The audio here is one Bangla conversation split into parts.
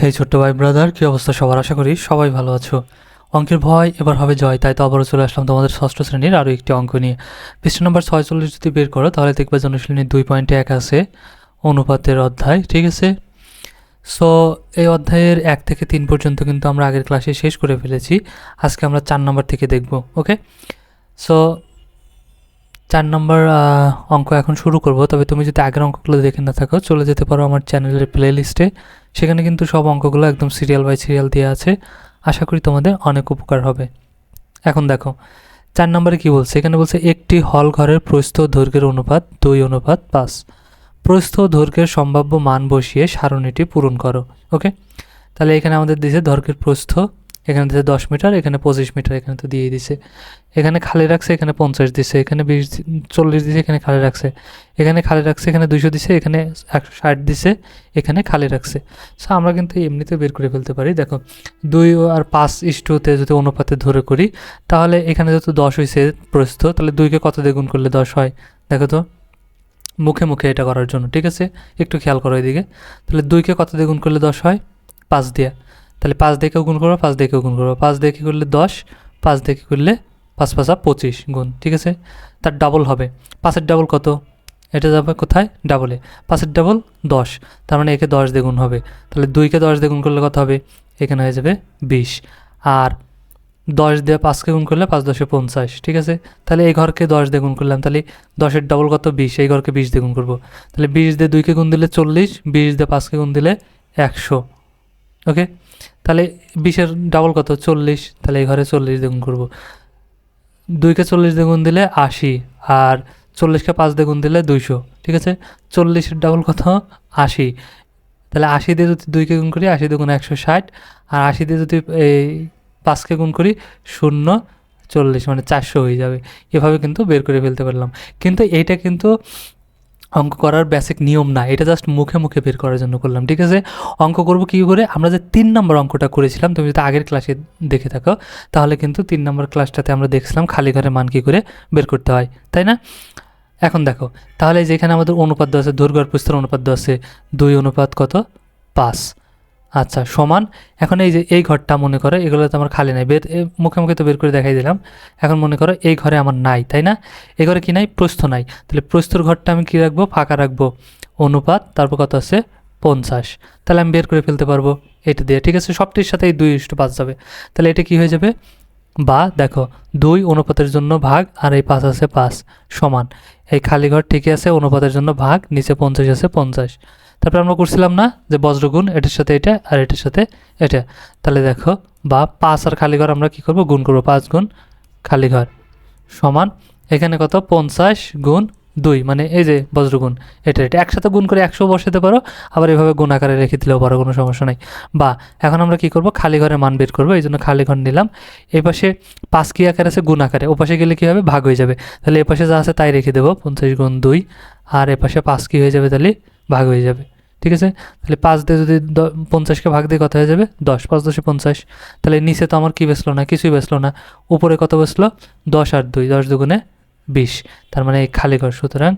হে ছোট্ট ভাই ব্রাদার, কী অবস্থা সবার? আশা করি সবাই ভালো আছো। অঙ্কের ভয় এবার হবে জয়, তাই তো আবারও চলে আসলাম তোমাদের ষষ্ঠ শ্রেণির আরও একটি অঙ্ক নিয়ে। পৃষ্ঠ নম্বর ছয়চল্লিশ যদি বের করো, তাহলে দেখবে অনুশীলনীর দুই পয়েন্টে এক আছে অনুপাতের অধ্যায়, ঠিক আছে? সো এই অধ্যায়ের এক থেকে তিন পর্যন্ত কিন্তু আমরা আগের ক্লাসে শেষ করে ফেলেছি। আজকে আমরা চার নম্বর থেকে দেখব, ওকে? সো চার নম্বর অঙ্ক এখন শুরু করব, তবে তুমি যদি আগের অঙ্কগুলো দেখে না থাকো, চলে যেতে পারো আমার চ্যানেলের প্লে লিস্টে সেখানে কিন্তু সব অঙ্কগুলো একদম সিরিয়াল বাই সিরিয়াল দেওয়া আছে। আশা করি তোমাদের অনেক উপকার হবে। এখন দেখো, চার নম্বরে কি বলছে? এখানে বলছে, একটি হল ঘরের প্রস্থ দৈর্ঘ্যের অনুপাত দুই, অনুপাত পাঁচ। প্রস্থ দৈর্ঘ্যের সম্ভাব্য মান বসিয়ে সারণীটি পূরণ করো ওকে তাহলে এখানে আমাদের দেশে দৈর্ঘ্যের প্রস্থ এখানে দিছে দশ মিটার, এখানে পঁচিশ মিটার, এখানে তো দিয়ে দিছে। এখানে খালি রাখছে, এখানে পঞ্চাশ দিছে, এখানে বিশ চল্লিশ দিছে, এখানে খালি রাখছে। এখানে খালি রাখছে, এখানে দুইশো দিছে, এখানে একশো ষাট দিছে, এখানে খালি রাখছে। সো আমরা কিন্তু এমনিতে বের করে ফেলতে পারি। দেখো, দুই আর পাঁচ ইস্টুতে যদি অনুপাতে ধরে করি, তাহলে এখানে যেহেতু দশ হয়েছে প্রস্থ, তাহলে দুইকে কত দিয়ে গুণ করলে দশ হয়? দেখো তো, মুখে মুখে এটা করার জন্য, ঠিক আছে? একটু খেয়াল করো এদিকে। তাহলে দুইকে কত দিয়ে গুণ করলে দশ হয়? পাঁচ দিয়ে। তাহলে পাঁচ কেউ গুণ করব, পাঁচ কেউ গুণ করব। পাঁচ কি করলে দশ, পাঁচ দেখে করলে পাঁচ পাঁচা পঁচিশ গুণ, ঠিক আছে? তার ডাবল হবে। পাঁচের ডাবল কত? এটা যাবে কোথায়? ডাবলে পাঁচের ডাবল দশ, তার মানে একে দশ দিয়ে গুণ হবে। তাহলে দুইকে দশ দিয়ে গুণ করলে কত হবে? এখানে হয়ে যাবে বিশ। আর দশ দিয়ে পাঁচকে গুণ করলে পাঁচ দশে পঞ্চাশ, ঠিক আছে? তাহলে এই ঘরকে দশ দিয়ে করলাম। তাহলে দশের ডবল কত? বিশ। এই ঘরকে বিশ দিয়ে করব। তাহলে বিশ দিয়ে দুইকে গুণ দিলে চল্লিশ, বিশ দিয়ে পাঁচকে গুণ দিলে একশো ওকে তাহলে বিশের ডাবল কত? চল্লিশ। তাহলে এই ঘরে চল্লিশ দিয়ে গুণ করব। দুইকে চল্লিশ দিয়ে গুণ দিলে আশি। আর চল্লিশকে পাঁচ দিয়ে গুণ দিলে দুইশো। ঠিক আছে? চল্লিশের ডাবল কত? আশি। তাহলে আশি দিয়ে যদি দুইকে গুণ করি, আশি দিয়ে একশো ষাট। আর আশি দিয়ে যদি, এই, পাঁচকে গুণ করি, শূন্য চল্লিশ। মানে চারশো হয়ে যাবে। এভাবে কিন্তু বের করে ফেলতে পারলাম। কিন্তু এইটা কিন্তু অঙ্ক করার বেসিক নিয়ম না এটা জাস্ট মুখে মুখে বের করার জন্য করলাম, ঠিক আছে? অঙ্ক করব কী করে? আমরা যে তিন নম্বর অঙ্কটা করেছিলাম, তুমি যদি আগের ক্লাসে দেখে থাকো, তাহলে কিন্তু তিন নম্বর ক্লাসটাতে আমরা দেখছিলাম খালি ঘরে মান কী করে বের করতে হয়, তাই না? এখন দেখো, তাহলে যেখানে আমাদের অনুপাত দেওয়া আছে দুর্গার পুস্তর অনুপাত আছে, দুই অনুপাত কত? পাঁচ। আচ্ছা সমান। এখন এই যে এই ঘরটা মনে করো, এগুলো তো আমার খালি নাই। বের মুখে মুখে তো বের করে দেখাই দিলাম। এখন মনে করো এই ঘরে আমার নাই, তাই না? এই ঘরে কি নাই? প্রস্থ নাই। তাহলে প্রস্তর ঘরটা আমি কি রাখব? ফাঁকা রাখব। অনুপাত, তারপর কত আছে? পঞ্চাশ। তাহলে আমি বের করে ফেলতে পারব এটা দিয়ে, ঠিক আছে? সবটির সাথে এই দুই ইস্টু পাঁচ যাবে। তাহলে এটা কি হয়ে যাবে? বা, দেখো, দুই অনুপাতের জন্য ভাগ আর এই পাঁচ আছে পাঁচ, সমান। এই খালি ঘর ঠিকই আছে, অনুপাতের জন্য ভাগ, নিচে পঞ্চাশ আছে পঞ্চাশ। তারপরে আমরা করছিলাম না যে বজ্রগুণ, এটার সাথে এটা আর এটার সাথে এটা। তাহলে দেখো, বা পাঁচ আর খালি ঘর আমরা কি করব? গুণ করব পাঁচ গুণ খালি ঘর সমান এখানে কত? পঞ্চাশ গুণ দুই মানে এই যে বজ্রগুণ, এটা এটা। একসাথে গুণ করে একশো বসাতে পারো, আবার এভাবে গুণ আকারে রেখে দিলেও পারো, কোনো সমস্যা নাই। বা এখন আমরা কি করব? খালি ঘরের মান বের করব, এই জন্য খালি ঘর নিলাম। এই পাশে পাঁচ কি আকার আছে? গুণ আকারে। ও পাশে গেলে কী হবে? ভাগ হয়ে যাবে। তাহলে এ পাশে যা আছে তাই রেখে দেবো, পঞ্চাশ গুণ দুই। আর এ পাশে পাঁচ কি হয়ে যাবে তাহলে? ভাগ হয়ে যাবে, ঠিক আছে? তাহলে পাঁচ দিয়ে যদি পঞ্চাশকে ভাগ দিয়ে কত হয়ে যাবে? দশ, পাঁচ দশে পঞ্চাশ। তাহলে নিচে তো আমার কি বেসলো না, কিছুই বেসলো না। উপরে কত বেসলো? দশ আর দুই, দশ দুগুণে বিশ। তার মানে এই খালি ঘর, সুতরাং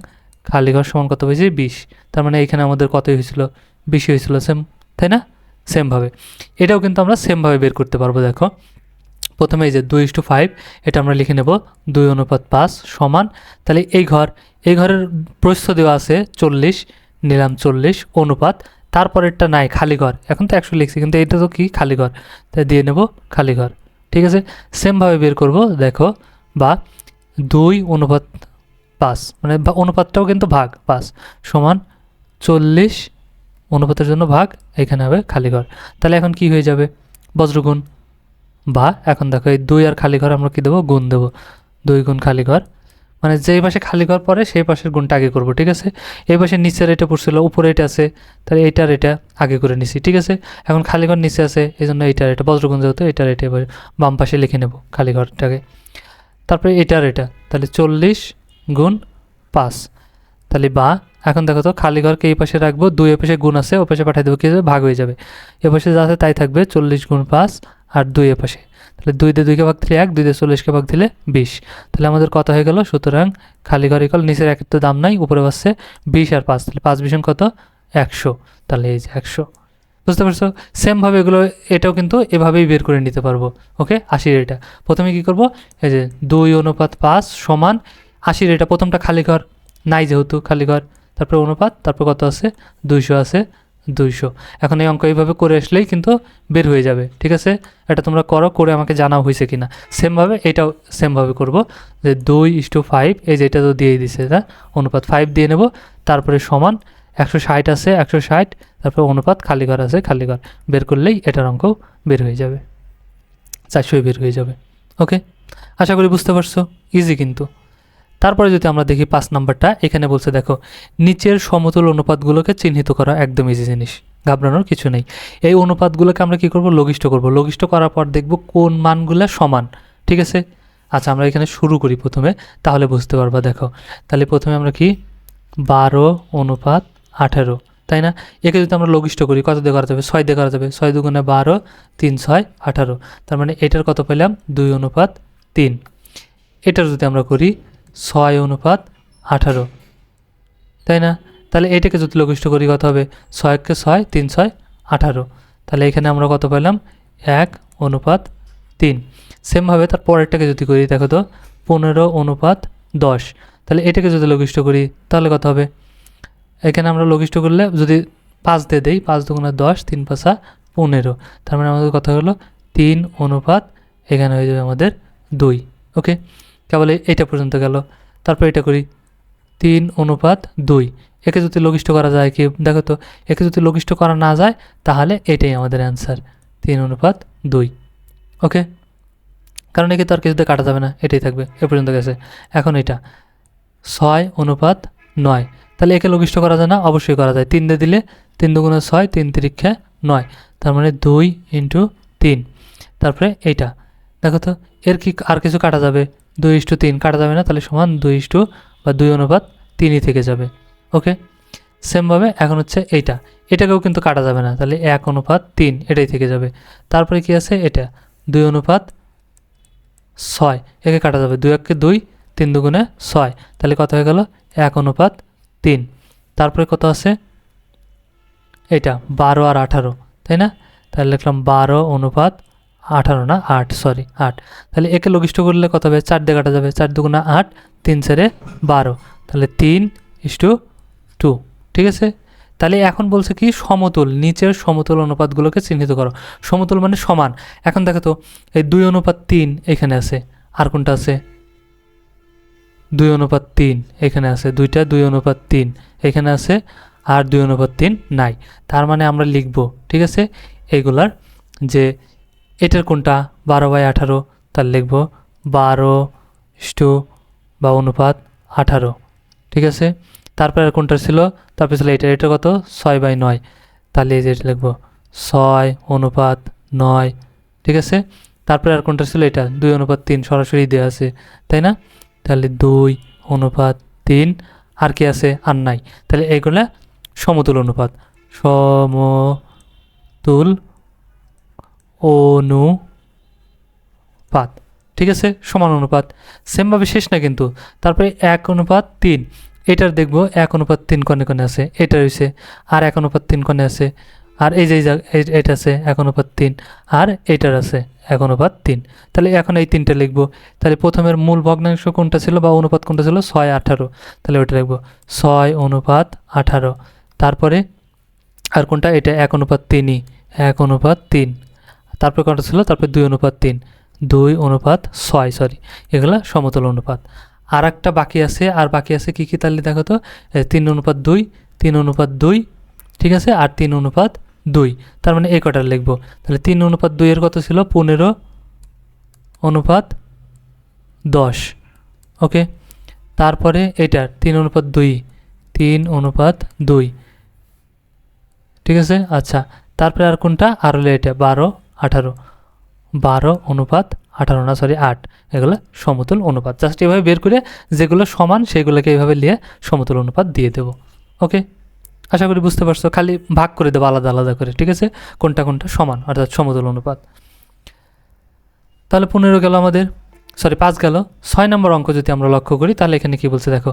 খালি ঘর সমান কত হয়েছে? বিশ। তার মানে এখানে আমাদের কতই হয়েছিল? বিশ হয়েছিল, সেম, তাই না? সেমভাবে এটাও কিন্তু আমরা সেমভাবে বের করতে পারব, দেখো। প্রথমে এই যে দুই ইস টু ফাইভ, এটা আমরা লিখে নেব, দুই অনুপাত পাঁচ সমান। তাহলে এই ঘর, এই ঘরের প্রস্থ দেওয়া আছে চল্লিশ নিলাম চল্লিশ, অনুপাত। তারপরেরটা নাই খালি ঘর এখন তো একশো লিখছি, কিন্তু এটা তো কি? খালি ঘর তাই দিয়ে নেব খালি ঘর ঠিক আছে? সেমভাবে বের করব, দেখো, বা দুই, অনুপাত পাঁচ। মানে অনুপাতটাও কিন্তু ভাগ, পাঁচ। সমান চল্লিশ, অনুপাতের জন্য ভাগ, এখানে হবে খালি ঘর তাহলে এখন কি হয়ে যাবে? বজ্রগুণ। বা এখন দেখো, এই দুই আর খালি ঘর আমরা কি দেবো? গুণ দেবো। দুই গুণ খালি ঘর মানে যেই পাশে খালি ঘর পড়ে, সেই পাশের গুণটা আগে করব, ঠিক আছে? এই পাশে নিচের এটা পড়ছিল, উপরে এটা আছে, তাহলে এইটার এটা আগে করে নিছি, ঠিক আছে? এখন খালি ঘর নিচে আছে এই জন্য এইটার এটা, বজ্রগুণ যেহেতু এটার এটা এবার বাম পাশে লিখে নেব খালি ঘরটাকে। তারপরে এটার এটা, তাহলে চল্লিশ গুণ পাঁচ। তাহলে বা, এখন দেখো তো, খালি ঘরকে এই পাশে রাখব, দুই এ পাশে গুণ আছে, ও পাশে পাঠিয়ে দেবো, কি? ভাগ হয়ে যাবে। এ পাশে যা আছে তাই থাকবে, চল্লিশ গুণ পাঁচ আর দুই এ পাশে তাহলে দুই দিয়ে দুইকে ভাগ দিলে এক, দুই দিয়ে চল্লিশকে ভাগ দিলে বিশ। তাহলে আমাদের কত হয়ে গেল? সুতরাং খালি ঘর ইকল নিচের একের তো দাম নাই, উপরে বাসছে বিশ আর পাঁচ। তাহলে পাঁচ বিশন কত? একশো। তাহলে এই যে একশো। বুঝতে পারছ? সেমভাবে এগুলো, এটাও কিন্তু এভাবেই বের করে নিতে পারব। ওকে? আশির এটা। প্রথমে কি করব? এই যে দুই অনুপাত পাঁচ সমান আশির এটা। প্রথমটা খালি ঘর। নাই যেহেতু খালি ঘর। তারপরে অনুপাত, তারপর কত আছে? দুইশো আছে। দুইশো। এখন এই অঙ্ক এইভাবে করে আসলেই কিন্তু বের হয়ে যাবে, ঠিক আছে? এটা তোমরা করো, করে আমাকে জানাও হয়েছে কি না সেমভাবে এটাও সেমভাবে করব, যে দুই ইস টু ফাইভ, এই যে এটা তো দিয়েই দিছে না অনুপাত ফাইভ দিয়ে নেব, তারপরে সমান একশো ষাট আছে, একশো ষাট, তারপরে অনুপাত খালি ঘর আছে খালি ঘর বের করলেই এটার অঙ্কও বের হয়ে যাবে। চারশোই বের হয়ে যাবে, ওকে? আশা করি বুঝতে পারছ ইজি কিন্তু। তারপরে যদি আমরা দেখি পাঁচ নাম্বারটা, এখানে বলছে, দেখো, নিচের সমতুল অনুপাতগুলোকে চিহ্নিত করা একদম ইজি জিনিস, ঘাবড়ানোর কিছু নেই। এই অনুপাতগুলোকে আমরা কি করব? লঘিষ্ঠ করব। লঘিষ্ঠ করার পর দেখব কোন মানগুলো সমান, ঠিক আছে? আচ্ছা আমরা এখানে শুরু করি প্রথমে, তাহলে বুঝতে পারবা, দেখো। তাহলে প্রথমে আমরা কি? বারো অনুপাত আঠেরো, তাই না? একে যদি আমরা লঘিষ্ঠ করি, কত দিয়ে করা যাবে ছয় দিয়ে করা যাবে ছয় দুগুণে বারো, তিন ছয়, আঠারো। তার মানে এটার কত পেলাম দুই অনুপাত তিন। এটার যদি আমরা করি ছয় অনুপাত আঠারো। তাই না? তাহলে এটাকে যদি লঘিষ্ঠ করি কত হবে? ছয়কে ছয়, তিন, ছয়, আঠারো। তাহলে এখানে আমরা কত পেলাম? এক অনুপাত তিন। সেমভাবে তার পরেরটাকে যদি করি, দেখো তো, পনেরো অনুপাত দশ। তাহলে এটাকে যদি লঘিষ্ঠ করি, তাহলে কত হবে? এখানে আমরা লঘিষ্ঠ করলে যদি পাঁচ দিয়ে দেই, পাঁচ দুগুণা দশ, তিন পাঁচা পনেরো। তার মানে আমাদের কথা হলো? তিন অনুপাত এখানে হয়ে যাবে আমাদের দুই। ওকে? কেবল এইটা পর্যন্ত গেল। তারপর এটা করি। তিন অনুপাত দুই। একে যদি লঘিষ্ঠ করা যায় কি? দেখো তো, একে যদি লঘিষ্ঠ করা না যায়, তাহলে এটাই আমাদের অ্যান্সার তিন অনুপাত দুই। ওকে কারণ একে তো আর কিছুতে কাটা যাবে না, এটাই থাকবে। এ পর্যন্ত গেছে। এখন এটা ছয় অনুপাত নয়। তাহলে একে লঘিষ্ঠ করা যায় না? অবশ্যই করা যায়। তিন দিয়ে দিলে তিন দুগুণে ছয়, তিন তিরিক্ষে নয়। তার মানে দুই ইন্টু তিন। তারপরে এইটা। দেখো তো এর কি আর কিছু কাটা যাবে? দুই ইস্টু তিন কাটা যাবে না, তাহলে সমান দুই ইস্টু বা দুই অনুপাত তিনই থেকে যাবে। ওকে? সেমভাবে এখন হচ্ছে এইটা। এটাকেও কিন্তু কাটা যাবে না, তাহলে এক অনুপাত তিন, এটাই থেকে যাবে। তারপরে কি আছে? এটা। দুই অনুপাত ছয়, একে কাটা যাবে। দুই এককে দুই, তিন দুগুণে ছয়। তাহলে কত হয়ে গেল? এক অনুপাত তিন। তারপরে কত আছে? এটা বারো আর আঠারো, তাই না? তাহলে লিখলাম বারো অনুপাত আঠারো না আট সরি আট। তাহলে একে লঘিষ্ঠ করলে কত হবে? চার দিয়ে কাটা যাবে। চার দুগুণা আট, তিন চারে বারো। তাহলে তিন ইস্টু টু টু, ঠিক আছে? তাহলে এখন বলছে কি? সমতুল, নিচের সমতুল অনুপাতগুলোকে চিহ্নিত করো। সমতুল মানে সমান। এখন দেখো তো, এই দুই অনুপাত তিন এখানে আছে। আর কোনটা আছে? দুই অনুপাত তিন এখানে আছে। দুইটা, দুই অনুপাত তিন এখানে আছে। আর দুই অনুপাত তিন নাই। তার মানে আমরা লিখব, ঠিক আছে? এইগুলার যে এটার কোনটা? বারো বাই আঠারো, তার লিখব বারো স্টু বা অনুপাত আঠারো, ঠিক আছে? তারপরে আর কোনটা ছিল? তারপরে ছিল এটা এটা কত? ছয় বাই নয়, তাহলে এই যে এটা লিখব ছয় অনুপাত নয়, ঠিক আছে? তারপরে আর কোনটা ছিল? এটা, দুই অনুপাত তিন সরাসরি দেওয়া আছে, তাই না? তাহলে দুই অনুপাত তিন, আর কি আছে? আর নাই, তাহলে এইগুলা সমতুল অনুপাত, সমতুল অনুপাত। ঠিক আছে? সমান অনুপাত। সেমভাবে শেষ না কিন্তু। তারপরে এক অনুপাত তিন। এটার দেখব এক অনুপাত তিন কনে কনে আছে। এটা রয়েছে। আর এক অনুপাত তিন কনে আছে। আর এই যে এটা আছে। এক অনুপাত তিন। আর এটার আছে। এক অনুপাত তিন। তাহলে এখন এই তিনটা লিখব। তাহলে প্রথমের মূল ভগ্নাংশ কোনটা ছিল বা অনুপাত কোনটা ছিল? ছয় আঠারো। তাহলে ওটা লিখব। ছয় অনুপাত আঠারো। তারপরে আর কোনটা? এটা এক অনুপাত তিনই। এক অনুপাত তিন। তারপরে কোনটা ছিল? তারপরে দুই অনুপাত তিন, দুই অনুপাত ছয় সরি এগুলো সমতল অনুপাত। আর একটা বাকি আছে, আর বাকি আছে কি কী তাহলে দেখো তো? তিন অনুপাত দুই, তিন অনুপাত দুই, ঠিক আছে? আর তিন অনুপাত দুই, তার মানে এই কটার লিখব। তাহলে তিন অনুপাত দুইয়ের কত ছিল? পনেরো অনুপাত দশ ওকে তারপরে এটার তিন অনুপাত দুই, তিন অনুপাত দুই, ঠিক আছে? আচ্ছা তারপরে আর কোনটা? আর হলো এটা, বারো আঠারো। বারো অনুপাত আঠারো না সরি আট। এগুলো সমতুল অনুপাত। জাস্ট এভাবে বের করে যেগুলো সমান সেগুলোকে এইভাবে নিয়ে সমতুল অনুপাত দিয়ে দেবো। ওকে আশা করি বুঝতে পারছ। খালি ভাগ করে দেবো আলাদা আলাদা করে। ঠিক আছে? কোনটা কোনটা সমান, অর্থাৎ সমতুল অনুপাত। তাহলে পনেরো গেল আমাদের। সরি, পাঁচ গেল। ছয় নম্বর অঙ্ক যদি আমরা লক্ষ্য করি, তাহলে এখানে কি বলছে দেখো,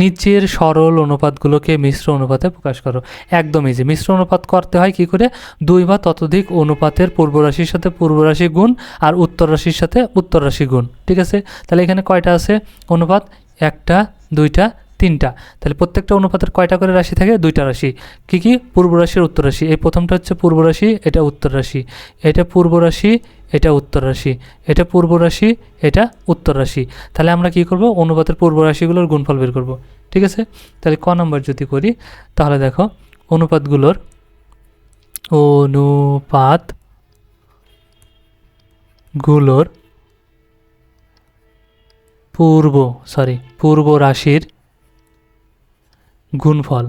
নিচের সরল অনুপাতগুলোকে মিশ্র অনুপাতে প্রকাশ করো। একদম ইজি মিশ্র অনুপাত করতে হয় কি করে? দুই বা ততোধিক অনুপাতের পূর্বরাশির সাথে পূর্বরাশি গুণ আর উত্তর রাশির সাথে উত্তর রাশি গুণ। ঠিক আছে? তাহলে এখানে কয়টা আছে? অনুপাত একটা, দুইটা তিনটা। তাহলে প্রত্যেকটা অনুপাতের কয়টা করে রাশি থাকে? দুইটা রাশি। কী কী? পূর্ব রাশি আর উত্তর রাশি। এই প্রথমটা হচ্ছে পূর্ব রাশি, এটা উত্তর রাশি। এটা পূর্ব রাশি, এটা উত্তর রাশি। এটা পূর্ব রাশি, এটা উত্তর রাশি। তাহলে আমরা কি করব? অনুপাতের পূর্ব রাশিগুলোর গুণফল বের করব। ঠিক আছে? তাহলে ক নম্বর যদি করি, তাহলে দেখো, অনুপাতগুলোর অনুপাতগুলোর পূর্ব সরি পূর্ব রাশির গুণফল।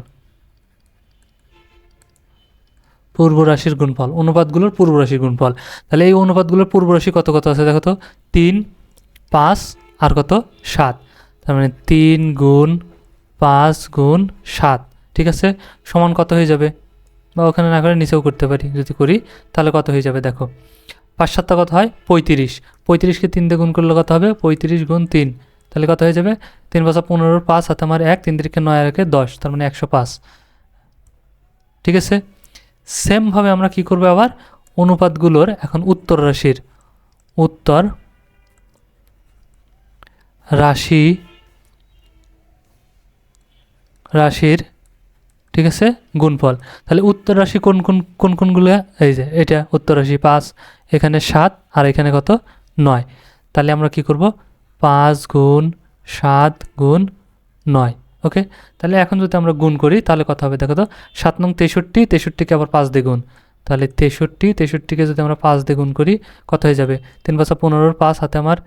পূর্ব রাশির গুণফল। অনুপাতগুলোর পূর্ব রাশির গুণফল। তাহলে এই অনুপাতগুলোর পূর্ব রাশি কত কত আছে দেখো তো? তিন, পাঁচ আর কত? সাত। তার মানে তিন গুণ পাঁচ গুণ সাত। ঠিক আছে? সমান কত হয়ে যাবে? বা ওখানে না করে নিচেও করতে পারি। যদি করি, তাহলে কত হয়ে যাবে দেখো? পাঁচ সাতটা কত হয়? পঁয়ত্রিশ। পঁয়ত্রিশকে তিন দিয়ে গুণ করলে কত হবে? পঁয়ত্রিশ গুণ তিন। তাহলে কত হয়ে যাবে? তিন পাঁচা পনেরোর পাঁচ হাতে আমার এক, তিন তিরিখে নয় আর একে দশ, তার মানে একশো পাঁচ। ঠিক আছে? সেমভাবে আমরা কি করব আবার? অনুপাতগুলোর এখন উত্তর রাশির। উত্তর রাশি রাশির, ঠিক আছে? গুণফল। তাহলে উত্তর রাশি কোন কোন কোন, কোনগুলো? এই যে এটা, উত্তর রাশি পাঁচ, এখানে সাত আর এখানে কত? নয়। তাহলে আমরা কি করব? পাঁচ গুণ সাত গুণ নয়, ওকে? তাহলে এখন যদি আমরা গুণ করি, তাহলে কথা হবে দেখো তো? সাত নং তেষট্টি, তেষট্টিকে আবার পাঁচ দিয়ে গুণ। তাহলে তেষট্টি, তেষট্টিকে যদি আমরা পাঁচ দিয়ে গুণ করি, কত হয়ে যাবে? তিন পাঁচা পনেরোর পাঁচ, হাতে আমার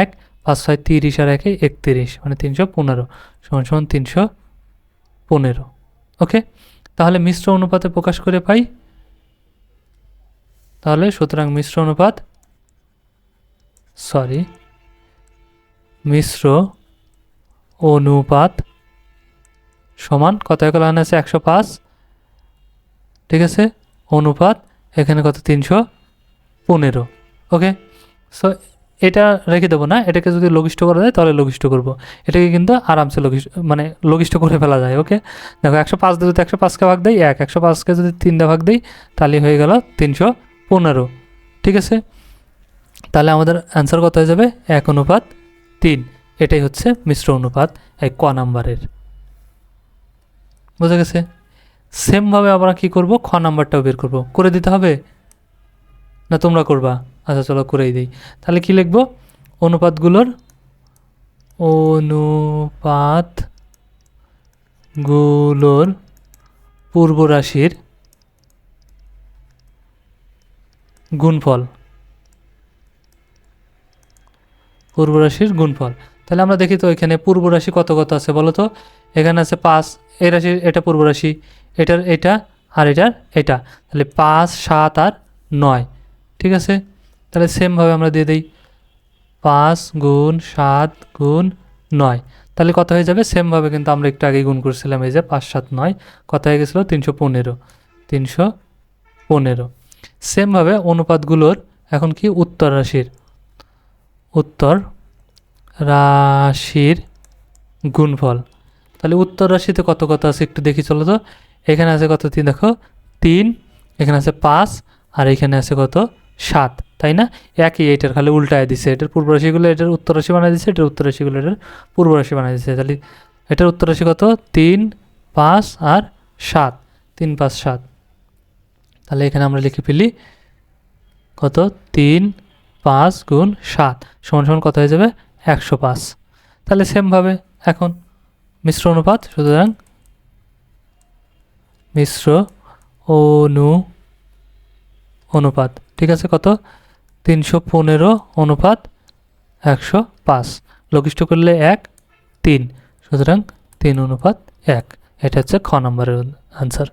এক, পাঁচ ছয় তিরিশ আর একে একত্রিশ মানে তিনশো পনেরো, সমান সমান তিনশো পনেরো, ওকে? তাহলে মিশ্র অনুপাতে প্রকাশ করে পাই। তাহলে সুতরাং মিশ্র অনুপাত, সরি মিশ্র অনুপাত সমান, কত একল আছে? একশো পাঁচ। ঠিক আছে? অনুপাত এখানে কত? তিনশো পনেরো। ওকে? সো এটা রেখে দেবো না। এটাকে যদি লঘিষ্ঠ করা যায়, তাহলে লঘিষ্ঠ করব। এটাকে কিন্তু আরামসে লঘিষ্ঠ মানে লঘিষ্ঠ করে ফেলা যায়, ওকে? দেখো, একশো পাঁচ দিয়ে যদি একশো পাঁচকে ভাগ দেয় এক। একশো পাঁচকে যদি তিন দিয়ে ভাগ দিই, তাহলে হয়ে গেল তিনশো পনেরো। ঠিক আছে? তাহলে আমাদের অ্যান্সার কত হয়ে যাবে? এক অনুপাত তিন। এটাই হচ্ছে মিশ্র অনুপাত, এই ক নাম্বারের। বোঝা গেছে? সেমভাবে আমরা কি করব? খ নাম্বারটাও বের করব। করে দিতে হবে? না, তোমরা করবা? আচ্ছা চলো করেই দিই। তাহলে কি লিখব? অনুপাতগুলোর অনুপাতগুলোর পূর্ব রাশির গুণফল। পূর্ব রাশির গুণফল। তাহলে আমরা দেখি তো এখানে পূর্ব রাশি কত কত আছে বলো তো? এখানে আছে পাঁচ, এই রাশির এটা পূর্ব রাশি এটার এটা আর এটার এটা। তাহলে পাঁচ, সাত আর নয়, ঠিক আছে? তাহলে সেমভাবে আমরা দিয়ে দিই। পাঁচ গুণ সাত গুণ নয়, তাহলে কত হয়ে যাবে? সেমভাবে কিন্তু আমরা একটু আগে গুণ করছিলাম, এই যে পাঁচ, সাত, নয়, কত হয়ে গেছিল? তিনশো পনেরো তিনশো পনেরো। সেমভাবে অনুপাতগুলোর এখন কি? উত্তর রাশির। রাশির গুণফল। তাহলে উত্তর রাশিতে কত কত আছে একটু দেখি, চলো তো। এখানে আছে কত তিন? দেখো, তিন, এখানে আছে পাঁচ, আর এখানে আছে কত সাত, তাই না? একই এটার খালি উল্টায় দিছে। এটার পূর্ব রাশিগুলো এটার উত্তর রাশি বানিয়ে দিচ্ছে এটার উত্তর রাশিগুলো এটার পূর্ব রাশি বানিয়ে দিচ্ছে তাহলে এটার উত্তর রাশি কত? তিন, পাঁচ, আর সাত, তিন, পাঁচ, সাত। তাহলে এখানে আমরা লিখে ফেলি কত? তিন পাঁচ গুণ সাত সমান সমান কত হয়ে যাবে? একশো পাঁচ। তাহলে সেমভাবে এখন মিশ্র অনুপাত, সুতরাং মিশ্র অনু অনুপাত, ঠিক আছে কত? তিনশো পনেরো অনুপাত একশো পাঁচ। লঘিষ্ঠ করলে এক, তিন, সুতরাং তিন অনুপাত এক। এটা হচ্ছে খ নম্বরের আনসার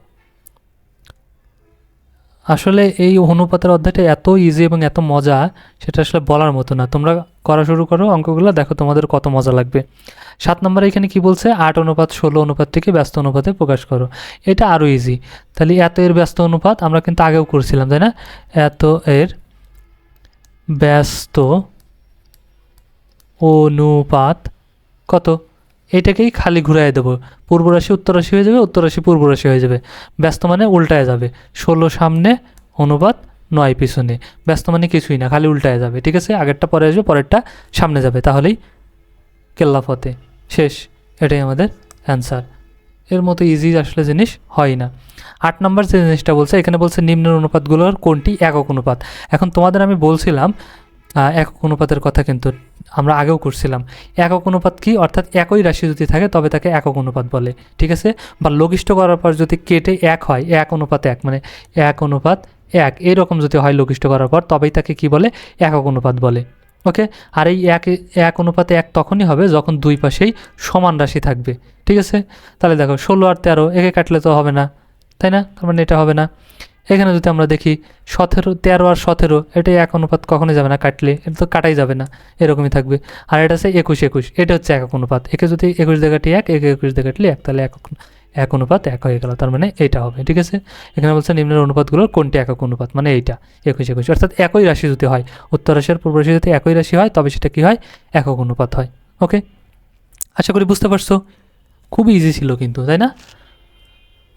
আসলে এই অনুপাতের অধ্যায়টা এত ইজি এবং এত মজা, সেটা আসলে বলার মতো না। তোমরা করা শুরু করো অঙ্কগুলো, দেখো তোমাদের কত মজা লাগবে। সাত নম্বরে এখানে কি বলছে? আট অনুপাত ষোলো অনুপাত থেকে ব্যস্ত অনুপাতে প্রকাশ করো। এটা আরও ইজি তাহলে এত এর ব্যস্ত অনুপাত আমরা কিন্তু আগেও করছিলাম, তাই না? এত এর ব্যস্ত অনুপাত কত? এইটাকেই খালি ঘুরাই দেবো। পূর্ব রাশি, উত্তর রাশি হয়ে যাবে, উত্তর রাশি পূর্ব রাশি হয়ে যাবে। ব্যস্ত মানে উল্টায় যাবে। ষোলো সামনে অনুপাত নয় পিছনে। ব্যস্ত মানে কিছুই না, খালি উল্টায় যাবে, ঠিক আছে? আগেরটা পরে আসবে, পরেরটা সামনে যাবে। তাহলেই কেল্লাফতে শেষ, এটাই আমাদের অ্যান্সার এর মতো ইজি আসলে জিনিস হয় না। আট নম্বর যে জিনিসটা বলছে, এখানে বলছে নিম্নের অনুপাতগুলোর কোনটি? একক অনুপাত। এখন তোমাদের আমি বলছিলাম একক অনুপাতের কথা কিন্তু আমরা আগেও করছিলাম। একক অনুপাত কি? অর্থাৎ একই রাশি যদি থাকে, তবে তাকে একক অনুপাত বলে। ঠিক আছে? বা লঘিষ্ঠ করার পর যদি কেটে এক হয়, এক অনুপাত এক মানে এক অনুপাত এক, এইরকম যদি হয় লঘিষ্ঠ করার পর, তবেই তাকে কি বলে? একক অনুপাত বলে। ওকে? আর এই এক এক অনুপাতে এক তখনই হবে যখন দুই পাশেই সমান রাশি থাকবে। ঠিক আছে? তাহলে দেখো, ষোলো আর তেরো, একে কাটলে তো হবে না। তাই না? তার মানে এটা হবে না। এখানে যদি আমরা দেখি সতেরো, তেরো আর সতেরো এটা এক অনুপাত কখনোই যাবে না, কাটলে, এটা তো কাটাই যাবে না, এরকমই থাকবে। আর এটা আছে একুশ একুশ, এটা হচ্ছে একক অনুপাত। একে যদি একুশ দিয়ে কাটি এক, একে একুশ দিয়ে কাটলে এক, তাহলে একক, এক অনুপাত এক হয়ে গেল, তার মানে এটা হবে, ঠিক আছে? এখানে বলছে নিম্নের অনুপাতগুলোর কোনটি একক অনুপাত মানে এইটা, একুশ একুশ, অর্থাৎ একই রাশি যদি হয়, উত্তর রাশি আর পূর্ব রাশি যদি একই রাশি হয়, তবে সেটা কী হয়? একক অনুপাত হয় ওকে আশা করি বুঝতে পারছ? খুবই ইজি ছিল কিন্তু, তাই না?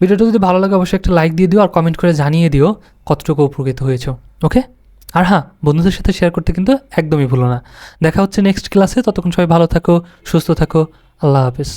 ভিডিওটা যদি ভালো লাগে, অবশ্যই একটা লাইক দিয়ে দিও আর কমেন্ট করে জানিয়ে দিও কতটুকু উপকৃত হয়েছো ওকে আর হ্যাঁ বন্ধুদের সাথে শেয়ার করতে কিন্তু একদমই ভুলো না। দেখা হচ্ছে নেক্সট ক্লাসে ততক্ষণ সবাই ভালো থাকো, সুস্থ থাকো, আল্লাহ হাফিজ।